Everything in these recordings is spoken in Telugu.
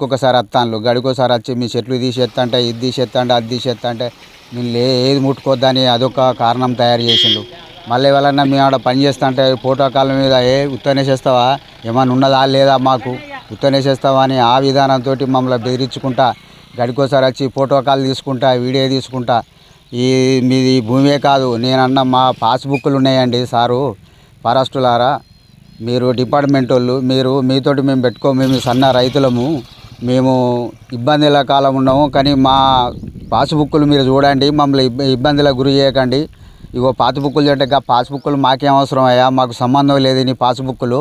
గడికొకసారి వస్తాను గడికోసారి వచ్చి మీ చెట్లు తీసేస్తాంటే ఇది తీసేస్తాంటే అది తీసేస్తా అంటే నేను లే ఏది ముట్టుకోవద్దని అదొక కారణం తయారు చేసిండు. మళ్ళీ ఎవరన్నా మేము ఆడ పని చేస్తుంటే అంటే మీద ఏ ఉత్తనేసేస్తావా ఏమన్నా ఉన్నదా? లేదా మాకు? ఉత్తనేసేస్తావా అని ఆ విధానంతో మమ్మల్ని బెదిరించుకుంటా గడికోసారి వచ్చి ప్రోటోకాల్ తీసుకుంటా వీడియో తీసుకుంటా. ఈ మీది భూమే కాదు నేనన్న మా పాస్బుక్లు ఉన్నాయండి సారు. ఫారెస్టులారా మీరు డిపార్ట్మెంట్ వాళ్ళు మీరు మీతోటి మేము పెట్టుకో మేము సన్న రైతులము. మేము ఇబ్బందుల కాలం ఉన్నాము. కానీ మా పాస్బుక్లు మీరు చూడండి మమ్మల్ని ఇబ్బందులకు గురి చేయకండి. ఇగో పాస్బుక్లు అంటే గా పాస్బుక్లు మాకేం అవసరం అయ్యా? మాకు సంబంధం లేదు నీ పాస్బుక్లు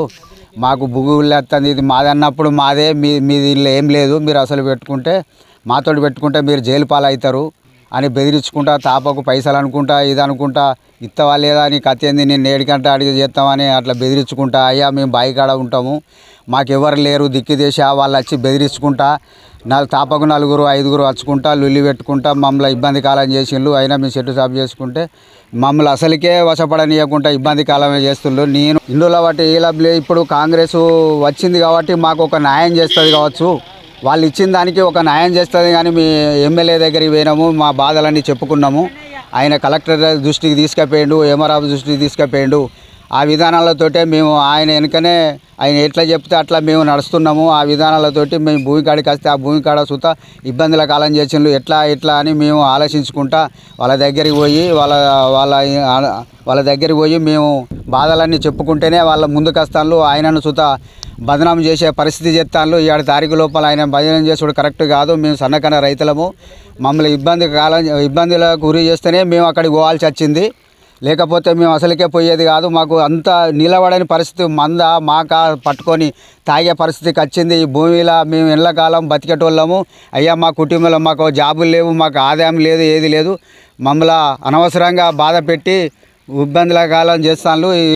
మాకు బుగులు వస్తుంది ఇది మాదన్నప్పుడు మాదే మీ మీది ఇల్లు ఏం లేదు. మీరు అసలు పెట్టుకుంటే మాతోటి పెట్టుకుంటే మీరు జైలు పాలవుతారు. అని బెదిరించుకుంటా తాపకు పైసలు అనుకుంటా ఇది అనుకుంటా ఇత్తవా లేదా నీ కథ ఏంది నేను ఏడికంటే అడిగి చేస్తామని అట్లా బెదిరించుకుంటా అయ్యా మేము బాయికాడ ఉంటాము మాకు లేరు దిక్కు దేశ వాళ్ళు వచ్చి బెదిరించుకుంటా నాలుగు తాపకు నలుగురు ఐదుగురు వచ్చుకుంటా లుల్లి పెట్టుకుంటా మమ్మల్ని ఇబ్బంది కాలం చేసిండ్రు అయినా మేము చెట్టు సాపు చేసుకుంటే మమ్మల్ని అసలుకే వశపడనీయకుండా ఇబ్బంది కాలమే చేస్తుండ్రు. నేను ఇందులో బట్టి ఇలా ఇప్పుడు కాంగ్రెస్ వచ్చింది కాబట్టి మాకు ఒక న్యాయం చేస్తుంది కావచ్చు. వాళ్ళు ఇచ్చిన దానికి ఒక న్యాయం చేస్తుంది కానీ మీ ఎమ్మెల్యే దగ్గరికి పోయినాము మా బాధలన్నీ చెప్పుకున్నాము. ఆయన కలెక్టర్ దృష్టికి తీసుకుపోయిండు ఎమరాబు దృష్టికి తీసుకుపోయిండు. ఆ విధానాలతోటే మేము ఆయన వెనుకనే ఆయన ఎట్లా చెప్తే అట్లా మేము నడుస్తున్నాము. ఆ విధానాలతోటి మేము భూమి కాడికి వస్తే ఆ భూమి కాడ సుత ఇబ్బందుల కాలం చేసిండ్రు. ఎట్లా ఎట్లా అని మేము ఆలోచించుకుంటా వాళ్ళ దగ్గరికి పోయి వాళ్ళ వాళ్ళ వాళ్ళ దగ్గరికి పోయి మేము బాధలన్నీ చెప్పుకుంటేనే వాళ్ళ ముందుకు వస్తాను ఆయనను సుత బదనాం చేసే పరిస్థితి చెప్తాను ఏడు తారీఖు లోపల ఆయన భజన చేసుడు కరెక్ట్ కాదు. మేము సన్నకన్న రైతులము. మమ్మల్ని ఇబ్బంది కాలం ఇబ్బందులకు గురి చేస్తేనే మేము అక్కడికి పోవాల్సి వచ్చింది. లేకపోతే మేము అసలుకే పోయేది కాదు. మాకు అంత నిలబడని పరిస్థితి మంద మాక పట్టుకొని తాగే పరిస్థితికి వచ్చింది. ఈ భూమిలో మేము ఎండాకాలం బతికేటోళ్ళము. అయ్యా మా కుటుంబంలో మాకు జాబులు లేవు మాకు ఆదాయం లేదు ఏది లేదు. మమ్మల్ని అనవసరంగా బాధ పెట్టి ఇబ్బందుల కాలం చేస్తాను